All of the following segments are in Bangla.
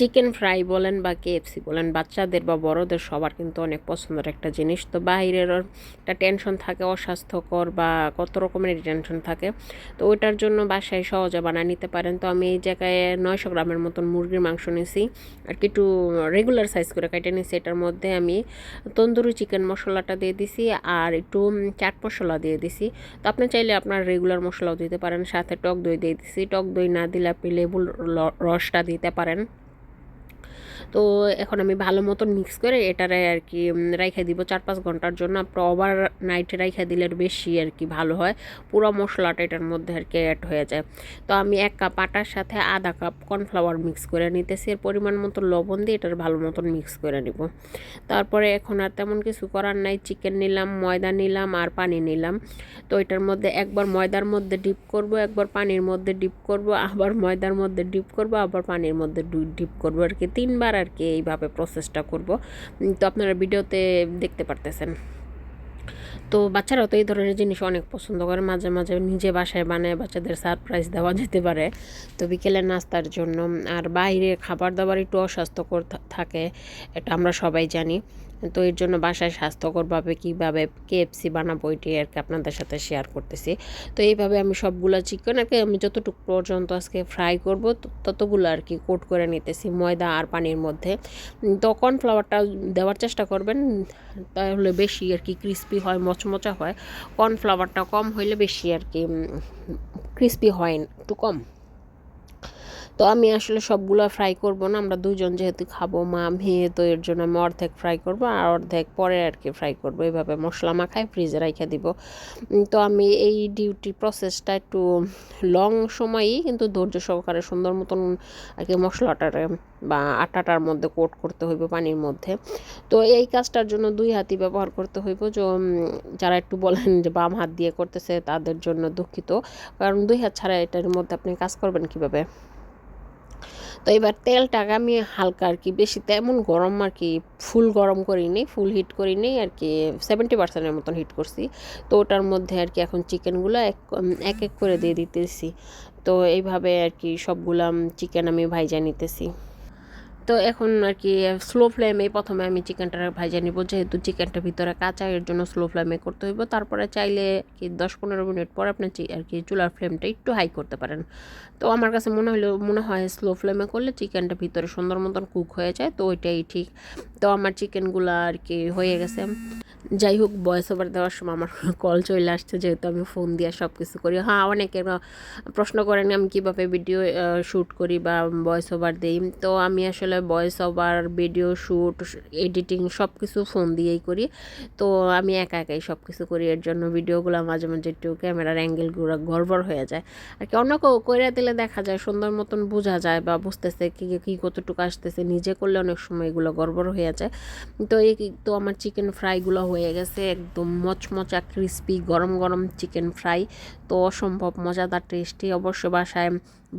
চিকেন ফ্রাই বলেন বা কেএফসি বলেন, বাচ্চাদের বা বড়দের সবার কিন্তু অনেক পছন্দের একটা জিনিস। তো বাইরের একটা টেনশন থাকে, অস্বাস্থ্যকর বা কত রকমের টেনশন থাকে। তো ওইটার জন্য বাসায় সহজে বানিয়ে নিতে পারেন। তো আমি এই জায়গায় নয়শো গ্রামের মতন মুরগির মাংস নিয়েছি আর কি একটু রেগুলার সাইজ করে কেটে নিয়েছি এটার মধ্যে আমি তন্দুরি চিকেন মশলাটা দিয়ে দিছি, আর একটু চাট মশলা দিয়ে দিছি। তো আপনি চাইলে আপনার রেগুলার মশলাও দিতে পারেন, সাথে টক দই দিয়ে দিছি। টক দই না দিলে আপনি লেবুর রসটা দিতে পারেন। তো এখন আমি ভালো মতন মিক্স করে এটারে আর কি রাইখা দিব চার পাঁচ ঘণ্টার জন্য। আপনার ওভার নাইটে রাইখা দিলে বেশি আর কি ভালো হয়। পুরো মশলাটা এটার মধ্যে আর কি অ্যাড হয়ে যায়। তো আমি এক কাপ আটার সাথে আধা কাপ কর্নফ্লাওয়ার মিক্স করে নিতেছি। এর পরিমাণ মতো লবণ দিয়ে এটার ভালো মতন মিক্স করে নিব। তারপরে এখন আর তেমন কিছু করার নাই। চিকেন নিলাম, ময়দা নিলাম আর পানি নিলাম। তো এটার মধ্যে একবার ময়দার মধ্যে ডিপ করব, একবার পানির মধ্যে ডিপ করব, আবার ময়দার মধ্যে ডিপ করব, আবার পানির মধ্যে ডিপ করব আর কি তিনবার আর কি এইভাবে প্রসেসটা করব। তো আপনারা ভিডিওতে দেখতে পারতেছেন। তো বাচ্চারাও তো এই ধরনের জিনিস অনেক পছন্দ করে। মাঝে মাঝে নিজে বাসায় বানায় বাচ্চাদের সারপ্রাইজ দেওয়া যেতে পারে। তো বিকেলের নাস্তার জন্য আর বাইরে খাবার দাবার একটু অস্বাস্থ্যকর থাকে, এটা আমরা সবাই জানি। তো এর জন্য বাসায় স্বাস্থ্যকরভাবে কীভাবে কেএফসি বানাবো এটি আর কি আপনাদের সাথে শেয়ার করতেছি। তো এইভাবে আমি সবগুলো চিকেন আর কি আমি যতটুকু পর্যন্ত আজকে ফ্রাই করব ততগুলো আর কি কোট করে নিতেছি ময়দা আর পানির মধ্যে। তো কর্নফ্লাওয়ারটা দেওয়ার চেষ্টা করবেন, তাহলে বেশি আর কি ক্রিস্পি হয়, মচমচা হয়। কর্নফ্লাওয়ারটা কম হইলে বেশি আর কি ক্রিস্পি হয়, একটু কম। তো আমি আসলে সবগুলো ফ্রাই করব না। আমরা দুজন যেহেতু খাব, মা, মেয়ে, তো এর জন্য আমি অর্ধেক ফ্রাই করব আর অর্ধেক পরে আর কি ফ্রাই করব। এইভাবে মশলা মাখায় ফ্রিজে রাখা দিব। তো আমি এই ডিউটি প্রসেসটা একটু লং সময়ই কিন্তু ধৈর্য সহকারে সুন্দর মতন আর কি মশলাটার বা আটাটার মধ্যে কোট করতে হইব পানির মধ্যে। তো এই কাজটার জন্য দুই হাতই ব্যবহার করতে হইব। যে যারা একটু বলেন যে বাম হাত দিয়ে করতেছে তাদের জন্য দুঃখিত। কারণ দুই হাত ছাড়া এটার মধ্যে আপনি কাজ করবেন কীভাবে? তো এবার তেলটাকে আমি হালকা আর কি, বেশি তেমন গরম আর কি, ফুল গরম করি করিনি, ফুল হিট করি করিনি আর কি সেভেন্টি পার্সেন্টের মতন হিট করছি। তো ওটার মধ্যে আর কি এখন চিকেনগুলো এক এক এক করে দিয়ে দিতেছি। তো এইভাবে আর কি সবগুলা চিকেন আমি ভাইজা নিতেছি। তো এখন আর কি স্লো ফ্লেমে প্রথমে আমি চিকেনটা ভাজা নিব। যেহেতু চিকেনটা ভিতরে কাঁচা, এর জন্য স্লো ফ্লেমে করতে হইব। তারপরে চাইলে কি দশ পনেরো মিনিট পর আপনার আর কি চুলার ফ্লেমটা একটু হাই করতে পারেন। তো আমার কাছে মনে হলো মনে হয় স্লো ফ্লেমে করলে চিকেনটা ভিতরে সুন্দর মতন কুক হয়ে যায়, তো ওইটাই ঠিক। তো আমার চিকেনগুলো আর কি হয়ে গেছে। যাই হোক ভয়েস ওভার দেওয়ার সময় আমার কল চলে আসছে, যেহেতু আমি ফোন দিয়ে সব কিছু করি। হ্যাঁ অনেকে প্রশ্ন করেন আমি কীভাবে ভিডিও শ্যুট করি বা ভয়েস ওভার দিই। তো আমি আসলে voice over video shoot editing সব কিছু ফোন দিয়েই করি। তো আমি একা একাই সব কিছু করি, এর জন্য ভিডিওগুলো মাঝে মাঝে একটু ক্যামেরার অ্যাঙ্গেলগুলো গড়বড় হয়ে যায়। আর কি, অন্য কেউ করে দিলে দেখা যায়, সুন্দর মতন বোঝা যায় বা বুঝতেছে কী কী কতটুকু আসতেছে, নিজে করলে অনেক সময় এগুলো গড়বড় হয়ে যায়। তো এই, তো আমার চিকেন ফ্রাইগুলো হয়ে গেছে, একদম মচমচা ক্রিস্পি গরম গরম চিকেন ফ্রাই তো অসম্ভব মজাদার টেস্টি অবশ্য বাসায়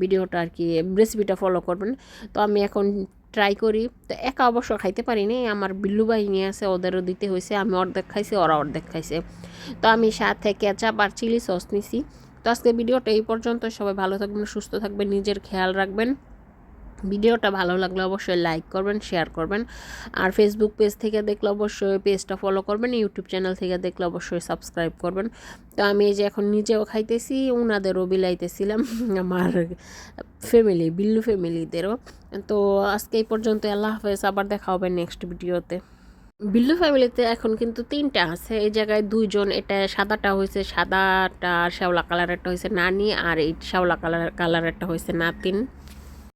ভিডিওটা আর কি রেসিপিটা ফলো করবেন। তো আমি এখন ট্রাই করি। তো একা অবশ্য খাইতে পারিনি, আমার বিল্লু বাহিনী আছে, ওদেরও দিতে হয়েছে আমি অর্ধেক খাইছি, ওরা অর্ধেক খাইছে। তো আমি সাথে কেচাপ আর চিলি সস নিছি। তো আজকে ভিডিওটা এই পর্যন্ত সবাই ভালো থাকবেন, সুস্থ থাকবেন, নিজের খেয়াল রাখবেন। ভিডিওটা ভালো লাগলে অবশ্যই লাইক করবেন শেয়ার করবেন। আর ফেসবুক পেজ থেকে দেখলে অবশ্যই পেজটা ফলো করবেন ইউটিউব চ্যানেল থেকে দেখলে অবশ্যই সাবস্ক্রাইব করবেন। তো আমি এই যে এখন নিজেও খাইতেছি, উনাদেরও বিলাইতেছিলাম, আমার ফ্যামিলি বিল্লু ফ্যামিলিদেরও তো আজকে এই পর্যন্ত, আল্লাহ হাফেজ, আবার দেখা হবে নেক্সট ভিডিওতে বিল্লু ফ্যামিলিতে এখন কিন্তু তিনটা আছে, এই জায়গায় দুইজন, এটা সাদাটা হয়েছে সাদাটা শ্যাওলা কালারেরটা হয়েছে নানি, আর এই শ্যাওলা কালার কালারেরটা হয়েছে নাতিন।